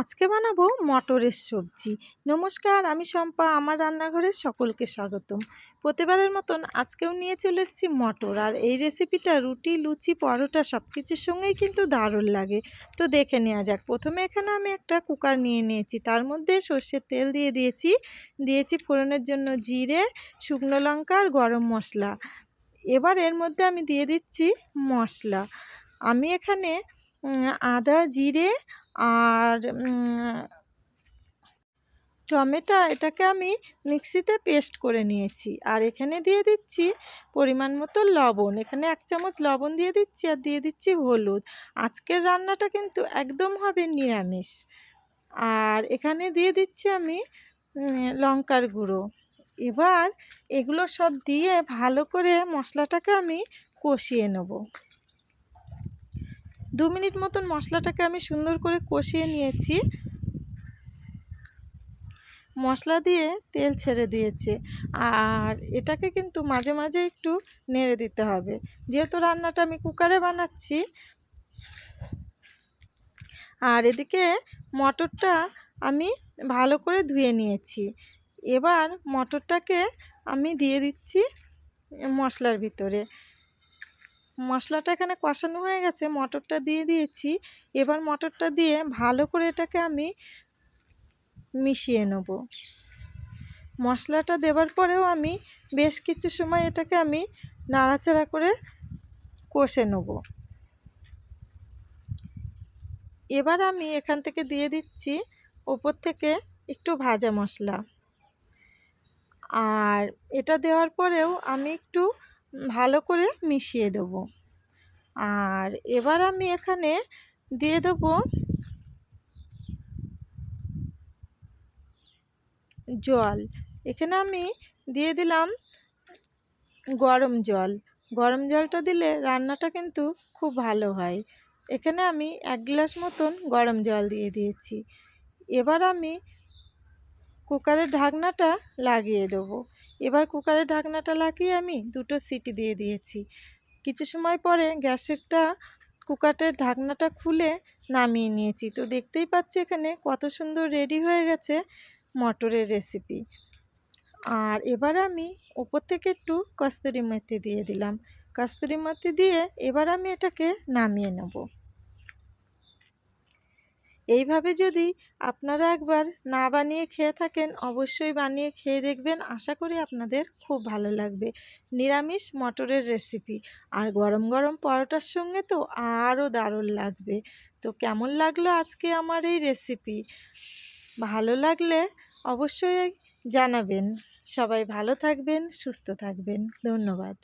আজকে বানাবো মটরের সবজি। নমস্কার, আমি শম্পা, আমার রান্নাঘরে সকলকে স্বাগতম। প্রতিবারের মতন আজকেও নিয়ে চলে এসেছি মটর। আর এই রেসিপিটা রুটি, লুচি, পরোটা সব কিছুর সঙ্গেই কিন্তু দারুণ লাগে। তো দেখে নেওয়া যাক। প্রথমে এখানে আমি একটা কুকার নিয়ে নিয়েছি। তার মধ্যে সর্ষের তেল দিয়ে দিয়েছি। দিয়েছি ফোড়নের জন্য জিরে, শুকনো লঙ্কা আর গরম মশলা। এবার এর মধ্যে আমি দিয়ে দিচ্ছি মশলা। আমি এখানে আদা, জিরে আর টমেটো, এটাকে আমি মিক্সিতে পেস্ট করে নিয়েছি। আর এখানে দিয়ে দিচ্ছি পরিমাণ মতো লবণ। এখানে এক চামচ লবণ দিয়ে দিচ্ছি আর দিয়ে দিচ্ছি হলুদ। আজকের রান্নাটা কিন্তু একদম হবে নিরামিষ। আর এখানে দিয়ে দিচ্ছি আমি লঙ্কার গুঁড়ো। এবার এগুলো সব দিয়ে ভালো করে মশলাটাকে আমি কষিয়ে নেব। দু মিনিট মতন মশলাটাকে আমি সুন্দর করে কষিয়ে নিয়েছি। মশলা দিয়ে তেল ছেড়ে দিয়েছে। আর এটাকে কিন্তু মাঝে মাঝে একটু নেড়ে দিতে হবে। যেহেতু রান্নাটা আমি কুকারে বানাচ্ছি। আর এদিকে মটরটা আমি ভালো করে ধুয়ে নিয়েছি। এবার মটরটাকে আমি দিয়ে দিচ্ছি মশলার ভিতরে। মশলাটা এখানে কষানো হয়ে গেছে। মটরটা দিয়ে দিয়েছি। এবার মটরটা দিয়ে ভালো করে এটাকে আমি মিশিয়ে নেব। মশলাটা দেবার পরেও আমি বেশ কিছু সময় এটাকে আমি নাড়াচাড়া করে কষে নেব। এবার আমি এখান থেকে দিয়ে দিচ্ছি ওপর থেকে একটু ভাজা মশলা। আর এটা দেওয়ার পরেও আমি একটু ভালো করে মিশিয়ে দেব। আর এবার আমি এখানে দিয়ে দেব জল। এখানে আমি দিয়ে দিলাম গরম জল। গরম জলটা দিলে রান্নাটা কিন্তু খুব ভালো হয়। এখানে আমি এক গ্লাস মতন গরম জল দিয়ে দিয়েছি। এবার আমি কুকারের ঢাকনাটা লাগিয়ে দেবো। এবার কুকারের ঢাকনাটা লাগিয়ে আমি দুটো সিটি দিয়ে দিয়েছি। কিছু সময় পরে গ্যাসেরটা কুকারের ঢাকনাটা খুলে নামিয়ে নিয়েছি। তো দেখতেই পাচ্ছি এখানে কত সুন্দর রেডি হয়ে গেছে মটরের রেসিপি। আর এবার আমি ওপর থেকে একটু কস্তুরি মেথি দিয়ে দিলাম। কস্তুরি মেথি দিয়ে এবার আমি এটাকে নামিয়ে নেব। এইভাবে যদি আপনারা একবার না বানিয়ে খেয়ে থাকেন, অবশ্যই বানিয়ে খেয়ে দেখবেন। আশা করি আপনাদের খুব ভালো লাগবে। নিরামিষ মটরের রেসিপি। আর গরম গরম পরোটার সঙ্গে তো আরও দারুণ লাগবে। তো কেমন লাগল আজকে আমার এই রেসিপি? ভালো লাগলে অবশ্যই জানাবেন। সবাই ভালো থাকবেন, সুস্থ থাকবেন। ধন্যবাদ।